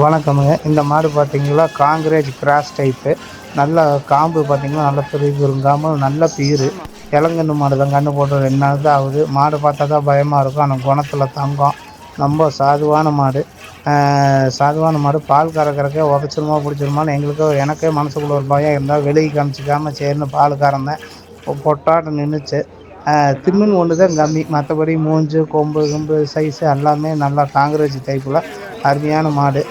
வணக்கமுங்க. இந்த மாடு பார்த்தீங்களா காங்கிரேஜ் கிராஸ் டைப்பு. நல்ல காம்பு பார்த்தீங்கன்னா நல்ல பெரிய பெருங்காம்பு நல்ல பீரு. இளங்கன்று மாடு தான் கன்று போட்டு ரெண்டு நாள் தான் ஆகுது. மாடு பார்த்தா தான் பயமாக இருக்கும். ஆனால் குணத்தில் தங்கம். ரொம்ப சாதுவான மாடு. சாதுவான மாடு. பால் கறக்கறக்கே உதச்சிருமா பிடிச்சிருமான்னு எங்களுக்கு எனக்கே மனசுக்குள்ள ஒரு பயம் இருந்தால் வெளியே காமிச்சிக்காமல் சரின்னு பால் கறந்தேன் பொட்டாட்டம் நின்றுச்சு திம்மின் ஒன்று தான் கம்மி. மற்றபடி மூஞ்சு கொம்பு கொம்பு சைஸு எல்லாமே நல்லா காங்கிரேஜ் டைப்பில் அருமையான மாடு.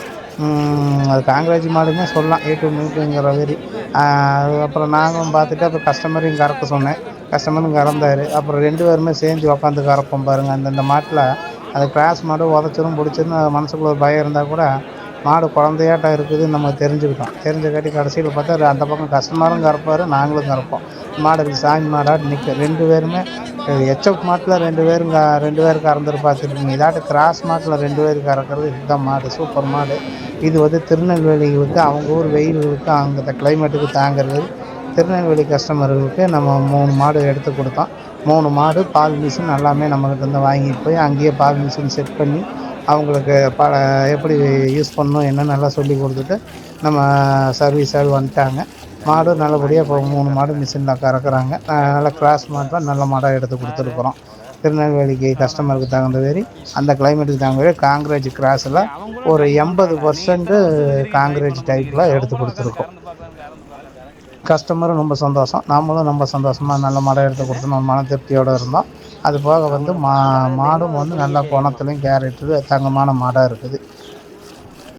அது காங்கிரேஜ் மாடுமே சொல்லலாம். ஏ டூ மில்க்குங்கிற மாரி. அதுக்கப்புறம் நாங்களும் பார்த்துட்டு அப்புறம் கஸ்டமரையும் கறக்க சொன்னேன். கஸ்டமரும் கறந்தார். அப்புறம் ரெண்டு பேருமே சேர்ந்து உக்காந்து கறப்போம் பாருங்கள் அந்தந்த மாட்டில் அது கிராஸ் மாடு உதச்சிரும் பிடிச்சிரும் மனசுக்குள்ள ஒரு பயம் இருந்தால் கூட மாடு குழந்தையாட்டம் இருக்குதுன்னு நம்ம தெரிஞ்சுக்கிட்டோம். தெரிஞ்ச காட்டி கடைசியில் பார்த்தா அந்த பக்கம் கஸ்டமரும் கறப்பார் நாங்களும் கறப்போம். மாடு சாமி மாடாட்டம் நிற்க ரெண்டு பேருமே ஹெச்எஃப் மாட்டில் ரெண்டு பேரும் ரெண்டு பேர் கறந்துட்டு பார்த்துருக்கீங்க இதாட்டு கிராஸ் மாட்டில் ரெண்டு பேர் கறக்கிறது இதுதான் மாடு சூப்பர் மாடு. இது வந்து திருநெல்வேலிகளுக்கு அவங்க ஊர் வெயில்களுக்கு அங்கே கிளைமேட்டுக்கு தாங்கிறது. திருநெல்வேலி கஸ்டமர்களுக்கு நம்ம மூணு மாடு எடுத்து கொடுத்தோம். மூணு மாடு பால் மிஷின் எல்லாமே நம்மகிட்ட இருந்து வாங்கிட்டு போய் அங்கேயே பால் மிஷின் செட் பண்ணி அவங்களுக்கு ப எப்படி யூஸ் பண்ணணும் என்னன்னு நல்லா சொல்லி கொடுத்துட்டு நம்ம சர்வீஸாக வந்துட்டாங்க. மாடும் நல்லபடியாக இப்போ மூணு மாடு மிஷினில் கறக்குறாங்க. நல்லா கிராஸ் மாட்டாக நல்ல மாடாக எடுத்து கொடுத்துருக்குறோம் திருநெல்வேலிக்கு கஸ்டமருக்கு தகுந்த மாரி அந்த கிளைமேட்டுக்கு தகுந்த மாரி காங்கிரேஜ் கிராஸில் ஒரு எண்பது பர்சன்ட்டு காங்கிரேஜ் டைப்பில் எடுத்து கொடுத்துருக்கோம். கஸ்டமரும் ரொம்ப சந்தோஷம். நாமளும் ரொம்ப சந்தோஷமாக நல்ல மாடாக எடுத்து கொடுத்தோம் நம்ம மன திருப்தியோடு இருந்தோம். அது போக வந்து மா மாடும் வந்து நல்லா குணத்துலையும் கேரட்டு தங்கமான மாடாக இருக்குது.